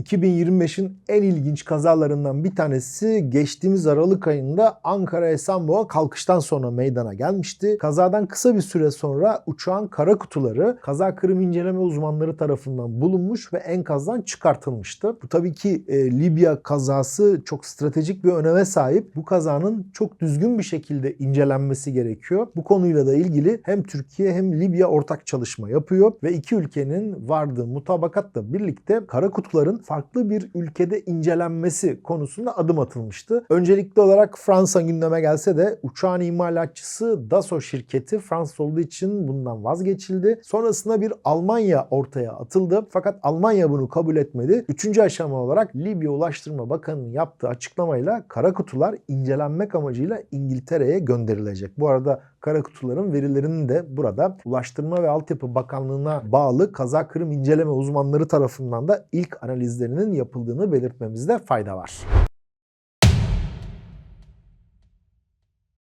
2025'in en ilginç kazalarından bir tanesi geçtiğimiz Aralık ayında Ankara Esenboğa kalkıştan sonra meydana gelmişti. Kazadan kısa bir süre sonra uçağın kara kutuları kaza kırım inceleme uzmanları tarafından bulunmuş ve enkazdan çıkartılmıştı. Bu tabii ki e, Libya kazası çok stratejik bir öneme sahip. Bu kazanın çok düzgün bir şekilde incelenmesi gerekiyor. Bu konuyla da ilgili hem Türkiye hem Libya ortak çalışma yapıyor ve iki ülkenin vardığı mutabakatla birlikte kara kutuların farklı bir ülkede incelenmesi konusunda adım atılmıştı. Öncelikli olarak Fransa gündeme gelse de uçağın imalatçısı Dassault şirketi Fransız olduğu için bundan vazgeçildi. Sonrasında bir Almanya ortaya atıldı. Fakat Almanya bunu kabul etmedi. Üçüncü aşama olarak Libya Ulaştırma Bakanı'nın yaptığı açıklamayla kara kutular incelenmek amacıyla İngiltere'ye gönderilecek. Bu arada kara kutuların verilerinin de burada Ulaştırma ve Altyapı Bakanlığı'na bağlı kaza kırım inceleme uzmanları tarafından da ilk analizlerinin yapıldığını belirtmemizde fayda var.